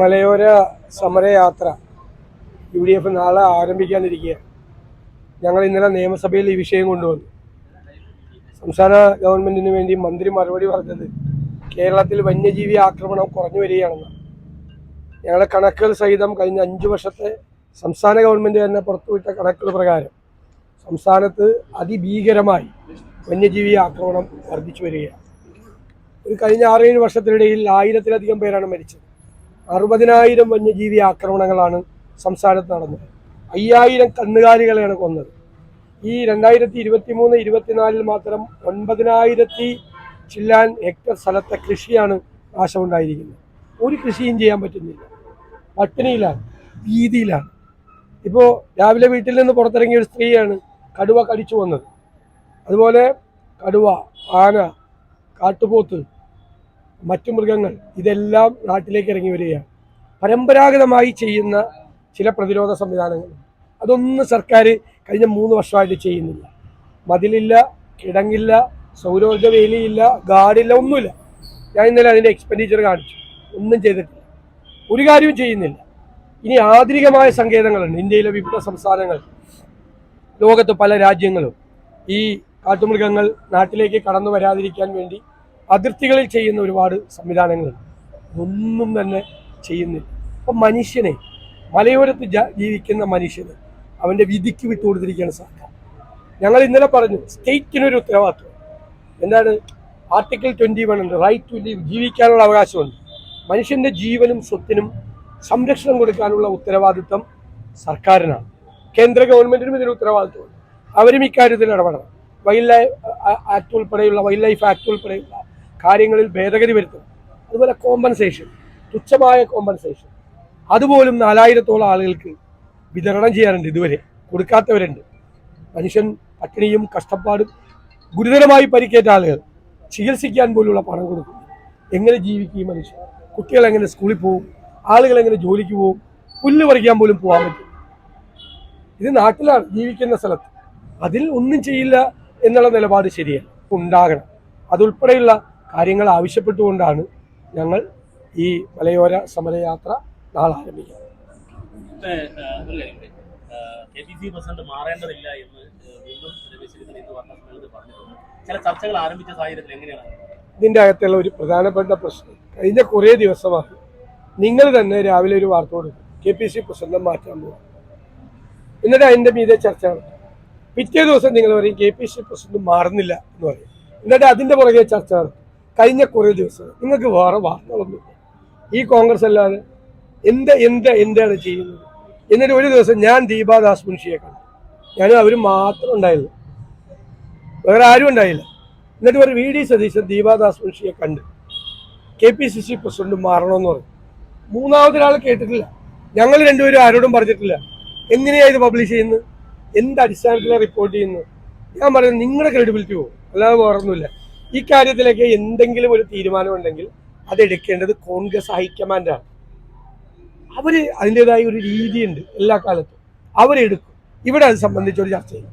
മലയോര സമരയാത്ര U D F നാളെ ആരംഭിക്കാനിരിക്കുക ഞങ്ങൾ ഇന്നലെ നിയമസഭയിൽ ഈ വിഷയം കൊണ്ടുവന്നു. സംസ്ഥാന ഗവൺമെന്റിന് വേണ്ടി മന്ത്രി മറുപടി പറഞ്ഞത് കേരളത്തിൽ വന്യജീവി ആക്രമണം കുറഞ്ഞു വരികയാണെന്ന്. ഞങ്ങളുടെ കണക്കുകൾ സഹിതം കഴിഞ്ഞ അഞ്ചു വർഷത്തെ സംസ്ഥാന ഗവൺമെന്റ് തന്നെ പുറത്തുവിട്ട കണക്കുകൾ പ്രകാരം സംസ്ഥാനത്ത് അതിഭീകരമായി വന്യജീവി ആക്രമണം വർദ്ധിച്ചു വരികയാണ്. ഒരു കഴിഞ്ഞ ആറേഴ് വർഷത്തിനിടയിൽ ആയിരത്തിലധികം പേരാണ് മരിച്ചത്. അറുപതിനായിരം വന്യജീവി ആക്രമണങ്ങളാണ് സംസ്ഥാനത്ത് നടന്നത്. അയ്യായിരം കന്നുകാലികളെയാണ് കൊന്നത്. ഈ രണ്ടായിരത്തി ഇരുപത്തി മൂന്ന് ഇരുപത്തിനാലിൽ മാത്രം ഒൻപതിനായിരത്തി ചില്ലാൻ ഹെക്ടർ സ്ഥലത്തെ കൃഷിയാണ് നാശമുണ്ടായിരിക്കുന്നത്. ഒരു കൃഷിയും ചെയ്യാൻ പറ്റുന്നില്ല. പട്ടിണിയിലാണ് ഭീതിയിലാണ്. ഇപ്പോൾ രാവിലെ വീട്ടിൽ നിന്ന് പുറത്തിറങ്ങിയ ഒരു സ്ത്രീയാണ് കടുവ കടിച്ചു വന്നത് അതുപോലെ കടുവ ആന കാട്ടുപോത്ത് മറ്റു മൃഗങ്ങൾ ഇതെല്ലാം നാട്ടിലേക്ക് ഇറങ്ങി വരികയാണ്. പരമ്പരാഗതമായി ചെയ്യുന്ന ചില പ്രതിരോധ സംവിധാനങ്ങൾ. അതൊന്നും സർക്കാർ കഴിഞ്ഞ മൂന്ന് വർഷമായിട്ട് ചെയ്യുന്നില്ല. മതിലില്ല കിടങ്ങില്ല സൗരോർജ വേലിയില്ല ഗാർഡില്ല ഒന്നുമില്ല. ഞാൻ ഇന്നലെ അതിന്റെ എക്സ്പെൻഡിച്ചർ കാണിച്ചു. ഒന്നും ചെയ്തിട്ടില്ല. ഒരു കാര്യവും ചെയ്യുന്നില്ല. ഇനി ആധുനികമായ സങ്കേതങ്ങളുണ്ട്. ഇന്ത്യയിലെ വിവിധ സംസ്ഥാനങ്ങൾ ലോകത്ത് പല രാജ്യങ്ങളും ഈ കാട്ടുമൃഗങ്ങൾ നാട്ടിലേക്ക് കടന്നു വരാതിരിക്കാൻ വേണ്ടി അതിർത്തികളിൽ ചെയ്യുന്ന ഒരുപാട് സംവിധാനങ്ങളുണ്ട്. ഒന്നും തന്നെ ചെയ്യുന്നില്ല. അപ്പം മനുഷ്യനെ മലയോരത്ത് ജീവിക്കുന്ന മനുഷ്യന് അവന്റെ വിധിക്ക് വിട്ടു കൊടുത്തിരിക്കുകയാണ് സർക്കാർ. ഞങ്ങൾ ഇന്നലെ പറഞ്ഞു സ്റ്റേറ്റിനൊരു ഉത്തരവാദിത്വം. എന്താണ്? ആർട്ടിക്കിൾ ട്വന്റി വൺ ഉണ്ട്. റൈറ്റ് ടു ലീവ് ജീവിക്കാനുള്ള അവകാശമുണ്ട്. മനുഷ്യന്റെ ജീവനും സ്വത്തിനും സംരക്ഷണം കൊടുക്കാനുള്ള ഉത്തരവാദിത്വം സർക്കാരിനാണ്. കേന്ദ്ര ഗവൺമെന്റിനും ഇതിന് ഉത്തരവാദിത്വമുണ്ട്. അവരും ഇക്കാര്യത്തിൽ ഇടപെടണം. വൈൽഡ് ലൈഫ് ആക്ട് ഉൾപ്പെടെയുള്ള വൈൽഡ് ലൈഫ് ആക്ട് ഉൾപ്പെടെയുള്ള കാര്യങ്ങളിൽ ഭേദഗതി വരുത്തും. അതുപോലെ കോമ്പൻസേഷൻ തുച്ഛമായ കോമ്പൻസേഷൻ അതുപോലും നാലായിരത്തോളം ആളുകൾക്ക് വിതരണം ചെയ്യാറുണ്ട് ഇതുവരെ. കൊടുക്കാത്തവരുണ്ട്. മനുഷ്യൻ പട്ടിണിയും കഷ്ടപ്പാടും ഗുരുതരമായി പരിക്കേറ്റ ആളുകൾ ചികിത്സിക്കാൻ പോലുള്ള പണം കൊടുക്കും. എങ്ങനെ ജീവിക്കും ഈ മനുഷ്യൻ? കുട്ടികൾ എങ്ങനെ സ്കൂളിൽ പോകും ആളുകൾ എങ്ങനെ ജോലിക്ക് പോകും പുല്ല് പറിക്കാൻ പോലും പോകാൻ പറ്റും ഇത് നാട്ടിലാണ് ജീവിക്കുന്ന സ്ഥലത്ത്. അതിൽ ഒന്നും ചെയ്യില്ല എന്നുള്ള നിലപാട് ശരിയല്ല. ഉണ്ടാകണം. അതുൾപ്പെടെയുള്ള കാര്യങ്ങൾ ആവശ്യപ്പെട്ടുകൊണ്ടാണ് ഞങ്ങൾ ഈ മലയോര സമരയാത്ര നാളെ ആരംഭിക്കുന്നത് കെ പി സി പ്രസിഡന്റ് മാറേണ്ടതില്ല എന്ന് ഏഹ്, വീണ്ടും രമേശ് ഇന്ന് വാർത്താ സമ്മേളനത്തിൽ പറഞ്ഞിട്ടുണ്ട്. ചില ചർച്ചകൾ ആരംഭിച്ച സാഹചര്യത്തിൽ എങ്ങനെയാണ്? ഇതിന്റെ അകത്തുള്ള ഒരു പ്രധാനപ്പെട്ട പ്രശ്നം. കഴിഞ്ഞ കുറേ ദിവസമാണ് നിങ്ങൾ തന്നെ രാവിലെ ഒരു വാർത്ത കൊടുക്കും കെ പി സി പ്രസിഡന്റ് മാറ്റാൻ പോകും എന്നിട്ട് അതിന്റെ മീതെ ചർച്ച നടത്തും പിറ്റേ ദിവസം നിങ്ങൾ പറയും കെ പി സി പ്രസിഡന്റ് മാറുന്നില്ല എന്ന് പറയും. എന്നിട്ട് അതിന്റെ പുറകെ ചർച്ച നടത്തും കഴിഞ്ഞ കുറേ ദിവസം നിങ്ങൾക്ക് വേറെ വാർത്തകളൊന്നുമില്ല ഈ കോൺഗ്രസ് അല്ലാതെ എന്ത് എന്ത് എന്താണ് ചെയ്യുന്നത്? എന്നിട്ട് ഒരു ദിവസം ഞാൻ ദീപാദാസ് മുൻഷിയെ കണ്ടു. ഞാൻ അവർ മാത്രം ഉണ്ടായില്ല വേറെ ആരും ഉണ്ടായില്ല. എന്നിട്ട് ഒരു വി ഡി സതീശൻ ദീപാദാസ് മുൻഷിയെ കണ്ട്. K P C C president മാറണമെന്ന് പറഞ്ഞു. മൂന്നാമതൊരാൾ കേട്ടിട്ടില്ല. ഞങ്ങൾ രണ്ടുപേരും ആരോടും പറഞ്ഞിട്ടില്ല. എങ്ങനെയാ ഇത് പബ്ലിഷ് ചെയ്യുന്നത്? എന്ത് അടിസ്ഥാനത്തിലാണ് റിപ്പോർട്ട് ചെയ്യുന്നത്? ഞാൻ പറയുന്നത് നിങ്ങളുടെ ക്രെഡിബിലിറ്റി പോകും അല്ലാതെ വേറൊന്നുമില്ല. ഈ കാര്യത്തിലേക്ക് എന്തെങ്കിലും ഒരു തീരുമാനമുണ്ടെങ്കിൽ അതെടുക്കേണ്ടത് കോൺഗ്രസ് ഹൈക്കമാൻഡാണ് അവർ അതിന്റെതായ ഒരു രീതിയുണ്ട് എല്ലാ കാലത്തും. അവരെടുക്കും. ഇവിടെ അത് സംബന്ധിച്ചൊരു ചർച്ച ചെയ്യും